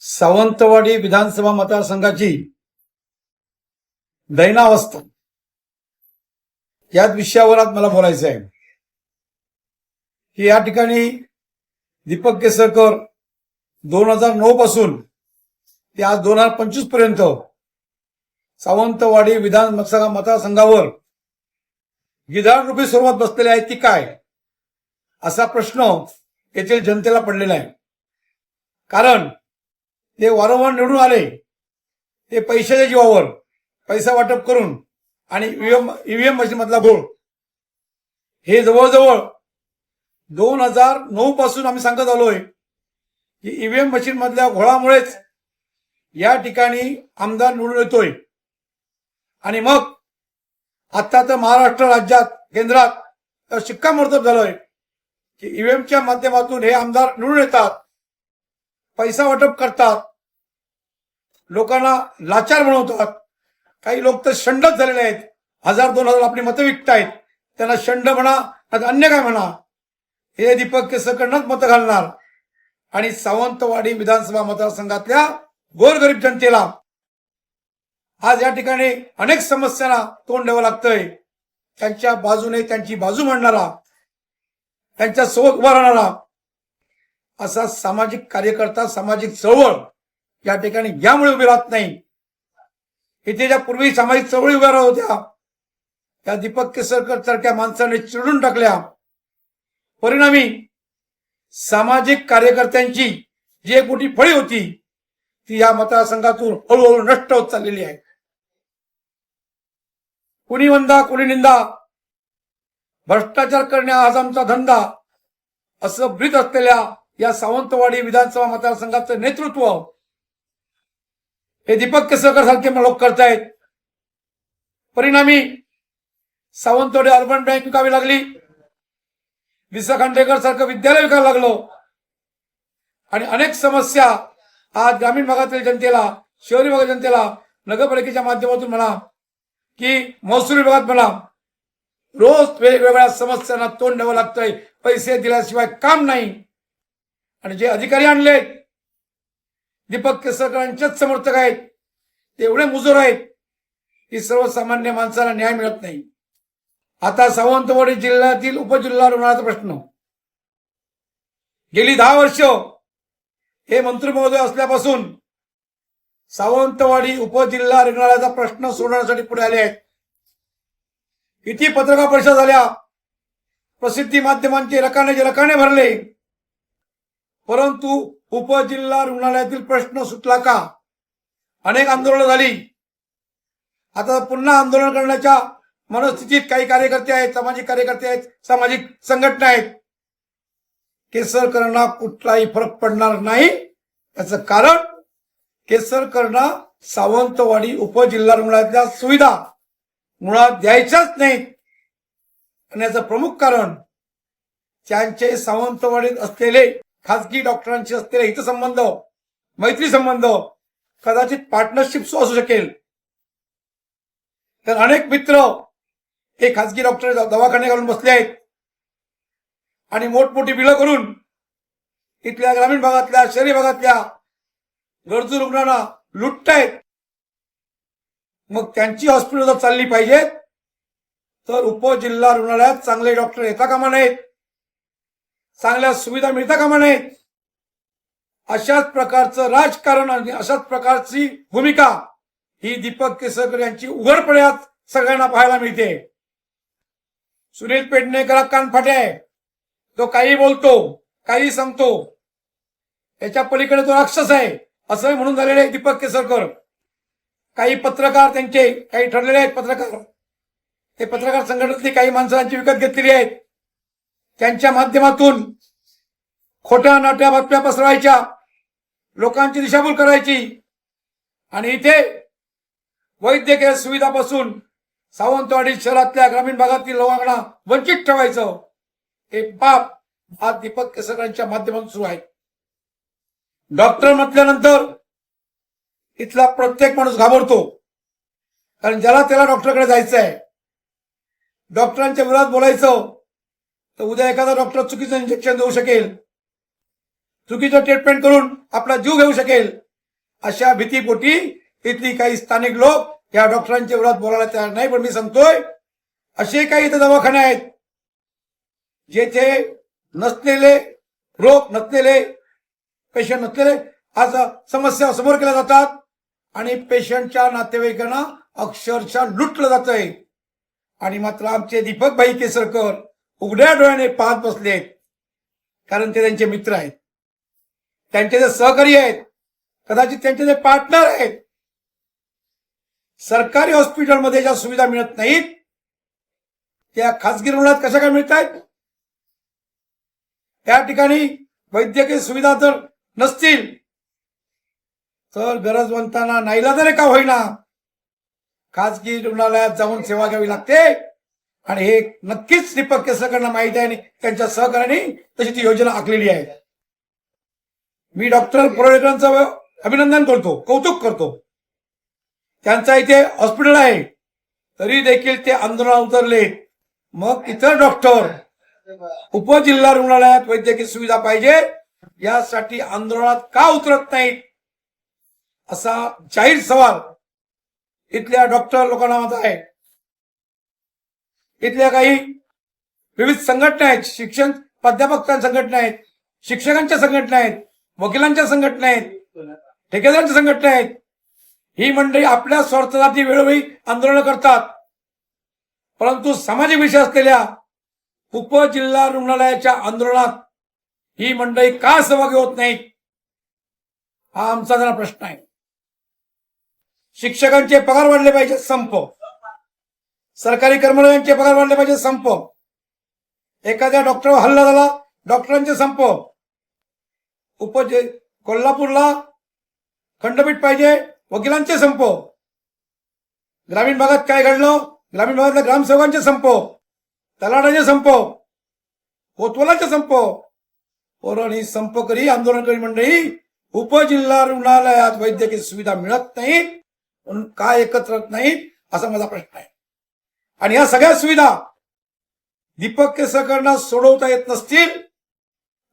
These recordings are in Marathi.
सावंतवाडी विधानसभा मतदारसंघाची दैनावस्था. याच विषयावर आज मला बोलायचं आहे. की या ठिकाणी दीपक केसरकर दोन हजार नऊ पासून ते आज दोन हजार पंचवीसपर्यंत सावंतवाडी विधान मतदारसंघावर गिधाड रुपी स्वरूपात बसलेले आहेत ती काय? असा प्रश्न येथील जनतेला पडलेला आहे. कारण ते वारंवार निवडून आले. ते पैशाच्या जीवावर पैसा वाटप करून आणि ईव्हीएम ईव्हीएम मशीन मधला गोळ हे जवळजवळ दोन हजार नऊ पासून आम्ही सांगत आलोय की ईव्हीएम मशीन मधल्या घोळामुळेच या ठिकाणी आमदार निवडून येतोय. आणि मग आता तर महाराष्ट्र राज्यात केंद्रात शिक्कामोर्तब झालोय की ईव्हीएमच्या माध्यमातून हे आमदार निवडून येतात पैसा वाटप करतात लोकांना लाचार बनवतात. काही लोक तर शंडच झालेले आहेत. हजार दोन हजार आपली मतं विकतायत. त्यांना शंड म्हणा आता अन्य काय म्हणा. हे दीपक केसरकडनंच मतं घालणार. आणि सावंतवाडी विधानसभा मतदारसंघातल्या गोरगरीब जनतेला आज या ठिकाणी अनेक समस्यांना तोंड द्यावं लागतंय. त्यांच्या बाजूने त्यांची बाजू मांडणारा त्यांच्यासोबत उभा राहणारा असा सामाजिक कार्यकर्ता सामाजिक चळवळ या ठिकाणी यामुळे उभी राहत नाही. इथे ज्या पूर्वी सामाजिक चळवळी उभ्या राहत होत्या त्या दीपक केसरकर सारख्या माणसाने चिरडून टाकल्या. परिणामी सामाजिक कार्यकर्त्यांची जी एक मोठी फळी होती ती या मतदारसंघातून हळूहळू नष्ट होत चाललेली आहे. कुणी वंदा कुणी निंदा भ्रष्टाचार करणे आज आमचा धंदा असं ब्रीत असलेल्या या सावंतवाडी विधानसभा मतदारसंघाचं नेतृत्व हे दीपक केसरकर सारखे लोक करतायत. परिणामी सावंतवाडी अर्बन बँक विकावी लागली. विसा खांडेकर सारखं विद्यालय विकायला लागलो. आणि अनेक समस्या आज ग्रामीण भागातील जनतेला शहरी भागातील जनतेला नगरपालिकेच्या माध्यमातून म्हणा की महसूल विभागात म्हणा रोज वेगवेगळ्या समस्यांना तोंड द्यावं लागतंय. पैसे दिल्याशिवाय काम नाही. आणि जे अधिकारी आणलेत दीपक केसरकरांचेच समर्थक आहेत. ते एवढे मुजोर आहेत. की सर्वसामान्य माणसाला न्याय मिळत नाही. आता सावंतवाडी जिल्ह्यातील उपजिल्हा रुग्णालयाचा प्रश्न. गेली दहा वर्ष हे मंत्री महोदय असल्यापासून सावंतवाडी उपजिल्हा रुग्णालयाचा प्रश्न सोडवण्यासाठी पुढे आले आहेत. किती पत्रकार परिषद झाल्या? प्रसिद्धी माध्यमांचे रकाने जे रकाने भरले. परंतु उपजिल्हा रुग्णालयातील प्रश्न सुटला का? अनेक आंदोलनं झाली. आता पुन्हा आंदोलन करण्याच्या मनस्थितीत काही कार्यकर्ते आहेत सामाजिक कार्यकर्ते आहेत सामाजिक संघटना आहेत. केसरकरांना कुठलाही फरक पडणार नाही. याचं कारण केसरकरांना सावंतवाडी उपजिल्हा रुग्णालयातल्या सुविधा मुळात द्यायच्याच नाहीत. आणि याचं प्रमुख कारण त्यांचे सावंतवाडीत असलेले खासगी डॉक्टरांशी असलेले हितसंबंध मैत्री संबंध कदाचित पार्टनरशिप असू शकेल. तर अनेक मित्र हे खासगी डॉक्टर दवाखाने घालून बसले आहेत. आणि मोठमोठी बिलं करून इथल्या ग्रामीण भागातल्या शहरी भागातल्या गरजू रुग्णांना लुटतायत. मग त्यांची हॉस्पिटल जर चालली पाहिजेत तर उपजिल्हा रुग्णालयात चांगले डॉक्टर येता कामा नाहीत चांगल्या सुविधा मिळता कामा नये? अशाच प्रकारचं राजकारण आणि अशाच प्रकारची भूमिका ही दीपक केसरकर यांची उघडपण्यात सगळ्यांना पाहायला मिळते. सुनील पेडणेकर कानफाटे आहे. तो काही बोलतो काही सांगतो. याच्या पलीकडे तो राक्षस आहे असं म्हणून झालेले आहे दीपक केसरकर. काही पत्रकार त्यांचे काही ठरलेले आहेत पत्रकार. ते पत्रकार संघटनेतली काही माणसांची विकत घेतलेली आहेत. त्यांच्या माध्यमातून खोट्या नाट्या बातम्या पसरवायच्या लोकांची दिशाभूल करायची. आणि इथे वैद्यकीय सुविधापासून सावंतवाडी शहरातल्या ग्रामीण भागातील लोकांना वंचित ठेवायचं हे पाप हा दीपक केसरकरांच्या माध्यमातून सुरू आहे. डॉक्टर म्हटल्यानंतर इथला प्रत्येक माणूस घाबरतो कारण ज्याला त्याला डॉक्टरकडे जायचं आहे डॉक्टरांच्या विरोधात बोलायचं तर उद्या एखादा डॉक्टर चुकीचं इंजेक्शन देऊ शकेल. चुकीचं ट्रीटमेंट करून आपला जीव घेऊ शकेल. अशा भीतीपोटी इथली काही स्थानिक लोक या डॉक्टरांच्या विरोधात बोलायला तयार नाही पण मी सांगतोय असे काही इथे दवाखाने आहेत जेथे नसलेले रोग नसलेले पेशंट नसलेले आज समस्या समोर केल्या जातात आणि पेशंटच्या नातेवाईकांना अक्षरशः लुटलं जात आहे आणि मात्र आमचे दीपक भाई केसरकर उघड्या डोळ्याने पाहत बसले कारण ते त्यांचे मित्र आहेत. त्यांचे जे सहकारी आहेत कदाचित त्यांचे जे पार्टनर आहेत सरकारी हॉस्पिटलमध्ये ज्या सुविधा मिळत नाहीत त्या खासगी रुग्णात कशा काय मिळत आहेत त्या ठिकाणी वैद्यकीय सुविधा जर नसतील तर गरजवंतांना नाईलाजाने का होईना खासगी रुग्णालयात जाऊन सेवा घ्यावी लागते? आणि हे नक्कीच दीपक केसरकरांना माहिती आहे आणि त्यांच्या सहकार्याने तशी ती योजना आखलेली आहे. मी डॉक्टर पुरोहितांचं अभिनंदन करतो कौतुक करतो. त्यांचा इथे हॉस्पिटल आहे तरी देखील ते आंदोलनात उतरले. मग इतर डॉक्टर उपजिल्हा रुग्णालयात वैद्यकीय सुविधा पाहिजे यासाठी आंदोलनात का उतरत नाहीत? असा जाहीर सवाल इथल्या डॉक्टर लोकांना माझा आहे. इथल्या काही विविध संघटना आहेत शिक्षण प्राध्यापक संघटना आहेत शिक्षकांच्या संघटना आहेत वकिलांच्या संघटना आहेत ठेकेदारांच्या संघटना आहेत. ही मंडळी आपल्या स्वार्थासाठी वेळोवेळी आंदोलन करतात. परंतु सामाजिक विषय असलेल्या उपजिल्हा रुग्णालयाच्या आंदोलनात ही मंडळी का सहभागी होत नाहीत हा आमचा जरा प्रश्न आहे. शिक्षकांचे पगार वाढले पाहिजे संप. सरकारी कर्मचाऱ्यांचे पगार वाढले पाहिजे संप एखाद्या डॉक्टरवर हल्ला झाला डॉक्टरांचे संप उप कोल्हापूरला खंडपीठ पाहिजे वकिलांचे संप ग्रामीण भागात काय घडलं? ग्रामीण भागातल्या ग्रामसेवकांचे संप तलाटाचे संप कोतवालाचे संप पोरण ही संप करी आंदोलन करी मंडळी उपजिल्हा रुग्णालयात वैद्यकीय सुविधा मिळत नाही म्हणून काय एकत्र नाही असा माझा प्रश्न आहे. आणि या सगळ्या सुविधा दीपक केसरकरांना सोडवता येत नसतील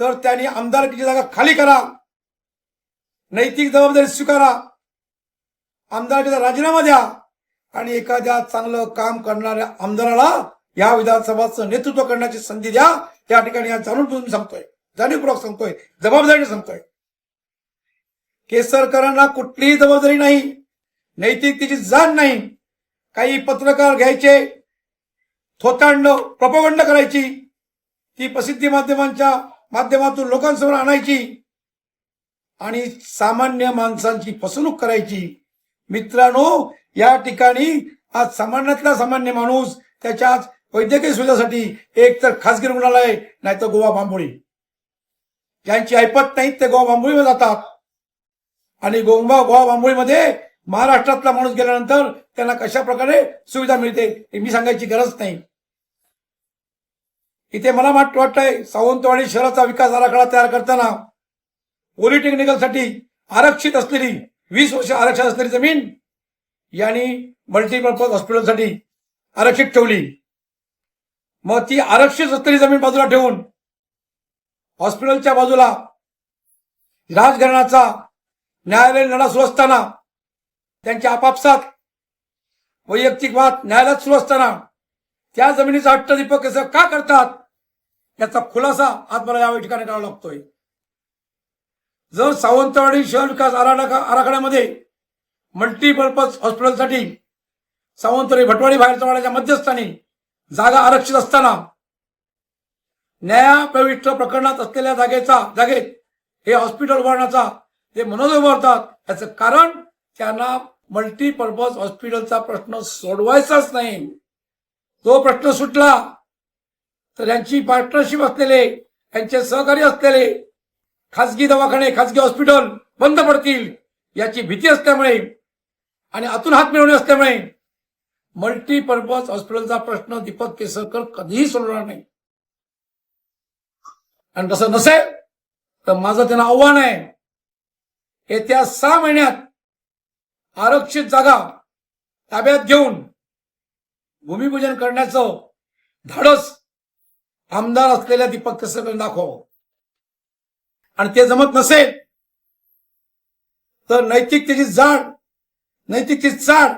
तर त्यांनी आमदारकीची जागा खाली करा नैतिक जबाबदारी स्वीकारा आमदारकीचा राजीनामा द्या आणि एखाद्या चांगलं काम करणाऱ्या आमदाराला या विधानसभाचं नेतृत्व करण्याची संधी द्या. त्या ठिकाणी जाणून बुजून सांगतोय जाणीवपूर्वक सांगतोय जबाबदारीने सांगतोय. केसरकरांना कुठलीही जबाबदारी नाही नैतिकतेची जाण नाही काही पत्रकार घ्यायचे थोतांड प्रपोगंड करायची ती प्रसिद्धी माध्यमांच्या माध्यमातून लोकांसमोर आणायची आणि सामान्य माणसांची फसवणूक करायची. मित्रांनो या ठिकाणी आज सामान्यातला सामान्य माणूस त्याच्या आज वैद्यकीय सुविधासाठी एक तर खासगी रुग्णालय नाही तर गोवा बांबोळी. ज्यांची ऐपत नाही ते गोवा बांबोळीमध्ये जातात. आणि गोंबा गोवा बांबोळीमध्ये महाराष्ट्रातला माणूस गेल्यानंतर त्यांना कशा प्रकारे सुविधा मिळते हे मी सांगायची गरज नाही. इथे मला वाटतंय सावंतवाडी शहराचा विकास आराखडा तयार करताना पॉलिटेक्निकलसाठी आरक्षित असलेली वीस वर्ष आरक्षित असलेली जमीन यांनी मल्टीपर्पज हॉस्पिटलसाठी आरक्षित ठेवली. मग ती आरक्षित असलेली जमीन बाजूला ठेवून हॉस्पिटलच्या बाजूला राजघराण्याचा न्यायालयीन लढा सुरू असताना त्यांच्या आपापसात वैयक्तिक वाद न्यायालयात सुरू असताना त्या जमिनीचा हट्ट दीपक कसं का करतात याचा खुलासा आज मला या ठिकाणी करावा लागतोय. जर सावंतवाडी शहर विकास आराखड्यामध्ये मल्टीपर्पज हॉस्पिटलसाठी सावंतवाडी भटवाडी बाहेरच्या वाड्याच्या मध्यस्थानी जागा आरक्षित असताना न्यायाप्रविष्ट प्रकरणात असलेल्या जागेचा जागेत हे हॉस्पिटल उभारण्याचा ते मनोदय उभारतात याचं कारण त्यांना मल्टीपर्पज हॉस्पिटलचा प्रश्न सोडवायचाच नाही. तो प्रश्न सुटला तर यांची पार्टनरशिप असलेले यांचे सहकारी असलेले खासगी दवाखाने खासगी हॉस्पिटल बंद पडतील याची भीती असल्यामुळे आणि आतून हात मिळवणे असल्यामुळे मल्टीपर्पज हॉस्पिटलचा प्रश्न दीपक केसरकर कधीही सोडवणार नाही. आणि तसं नसेल तर माझं त्यांना आव्हान आहे येत्या सहा महिन्यात आरक्षित जागा ताब्यात घेऊन भूमिपूजन करण्याचं धाडस आमदार असलेल्या दीपक केसरकर दाखव आणि ते जमत नसेल तर नैतिकतेची जाण नैतिकतेची चाड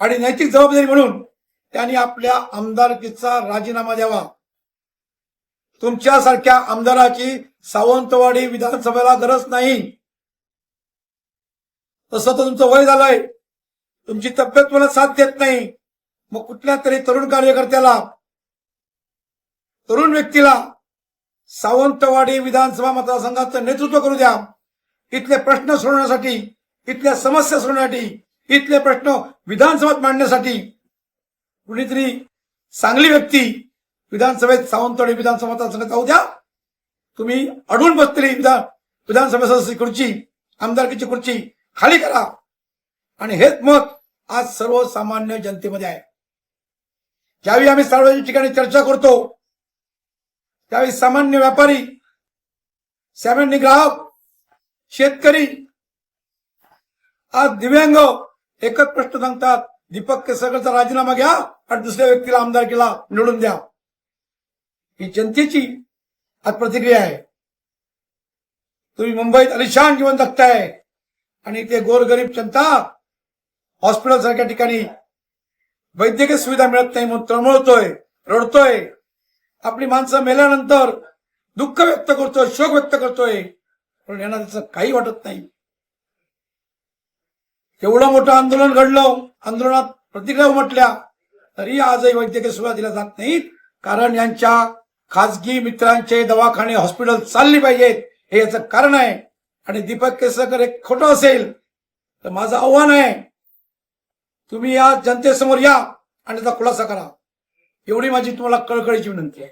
आणि नैतिक जबाबदारी म्हणून त्यांनी आपल्या आमदारकीचा राजीनामा द्यावा. तुमच्यासारख्या आमदाराची सावंतवाडी विधानसभेला गरज नाही. तसं तर तुमचं वय झालंय. तुमची तब्येत मला साथ देत नाही. मग कुठल्या तरी तरुण कार्यकर्त्याला तरुण व्यक्तीला सावंतवाडी विधानसभा मतदारसंघाचं नेतृत्व करू द्या. इथले प्रश्न सोडवण्यासाठी इथल्या समस्या सोडवण्यासाठी इथले प्रश्न विधानसभेत मांडण्यासाठी कुणीतरी चांगली व्यक्ती विधानसभेत सावंतवाडी विधानसभा मतदारसंघात जाऊ द्या. तुम्ही अडून बसलेली विधान विधानसभा सदस्य खुर्ची आमदारकीची खुर्ची. खाली करा. आणि हेच मत आज सर्वसामान्य जनतेमध्ये आहे. ज्यावेळी आम्ही सार्वजनिक ठिकाणी चर्चा करतो त्यावेळी सामान्य व्यापारी सामान्य ग्राहक शेतकरी आज दिव्यांग एकच प्रश्न सांगतात दीपक केसरकरचा राजीनामा घ्या आणि दुसऱ्या व्यक्तीला आमदारकीला निवडून द्या. ही जनतेची आज प्रतिक्रिया आहे. तुम्ही मुंबईत अलिशान जीवन जगताय. आणि ते गोरगरीब जनता हॉस्पिटल सारख्या ठिकाणी वैद्यकीय सुविधा मिळत नाही म्हणून तळमळतोय रडतोय. आपली माणसं मेल्यानंतर दुःख व्यक्त करतोय शोक व्यक्त करतोय. पण यांना त्याचं काही वाटत नाही. एवढं मोठं आंदोलन घडलं आंदोलनात प्रतिक्रिया उमटल्या तरी आजही वैद्यकीय सुविधा दिल्या जात नाहीत. कारण यांच्या खाजगी मित्रांचे दवाखाने हॉस्पिटल चालली पाहिजेत हे याचं कारण आहे. आणि दीपक केसरकर एक खोटं असेल तर माझं आव्हान आहे तुम्ही या जनतेसमोर या आणि त्याचा खुलासा करा. एवढी माझी तुम्हाला कळकळीची विनंती आहे.